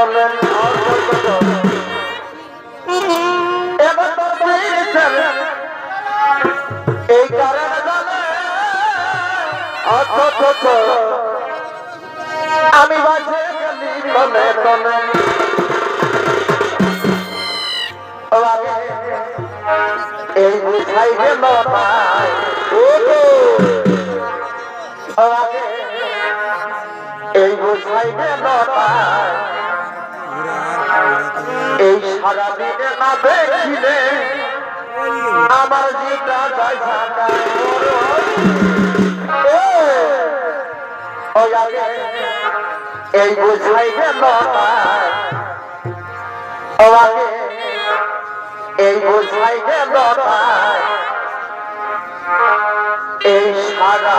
বলেন ছিলে আমার যেটা যায় থাকা এই বুঝাই গেল আমাকে এই বুঝাই গেল এই সারা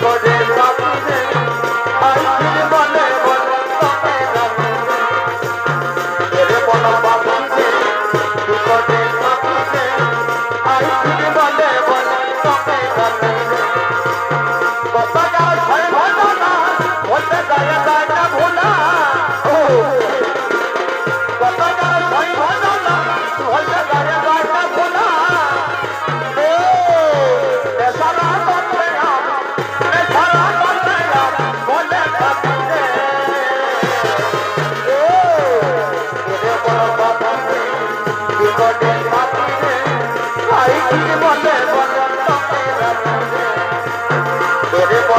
podendo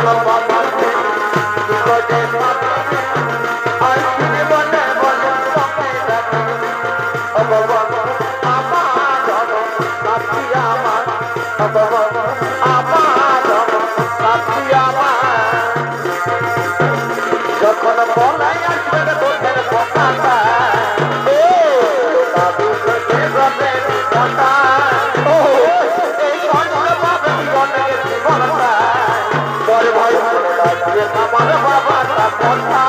la Bye.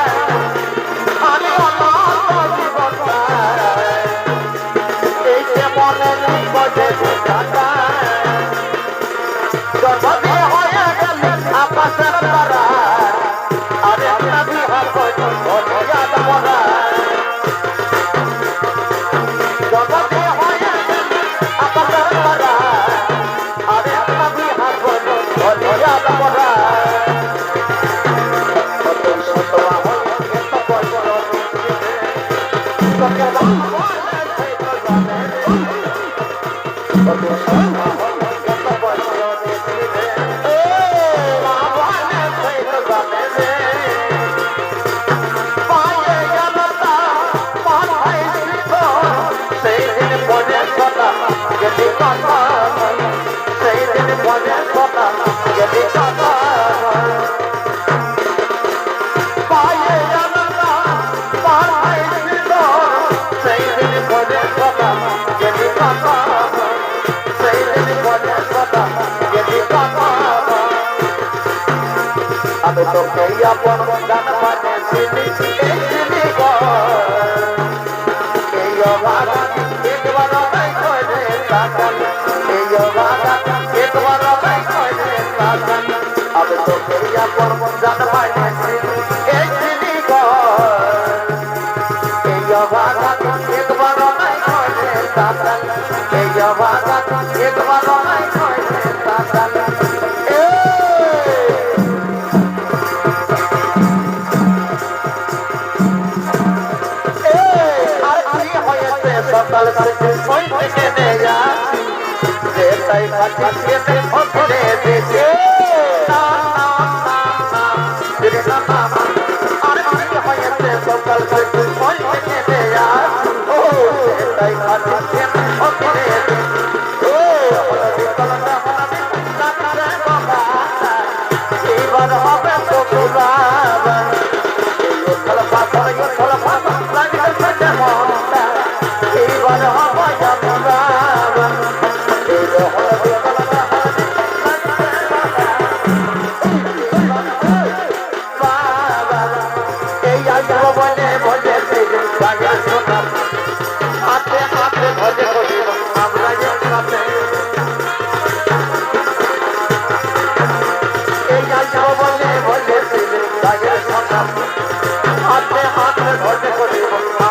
আপন মন মানে সিনি সিনি গো এই বাধা একবার নাই করে তাকান এই বাধা একবার নাই করে তাকান আবে তো করিয়া পর মন জানা সকাল থেকে সই থেকে নে যা তাই পাখি খেতে ফসলে দেখে হাতে হাতে ঘটে ঘটে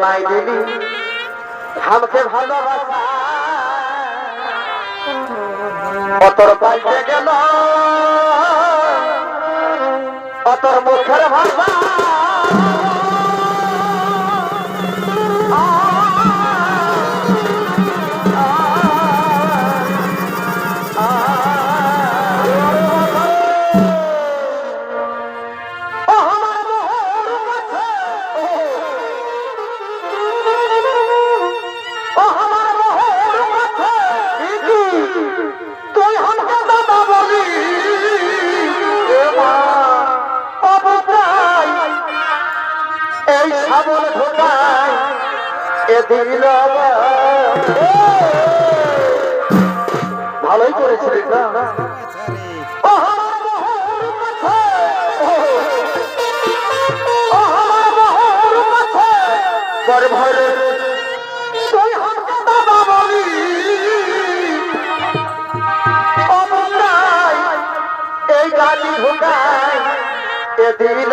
নাই দিলি। আমাকে ভালোবাসা। অতর পাইতে গেল। অতর মুখের ভাষা। আমাকে দাদা বলি অবতাই এই গালি ঢোকাই এ দিল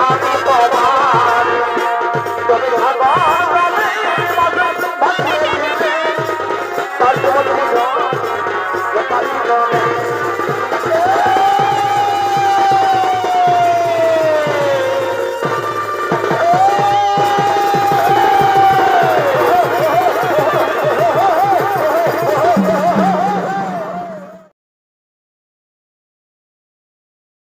আমি তোমার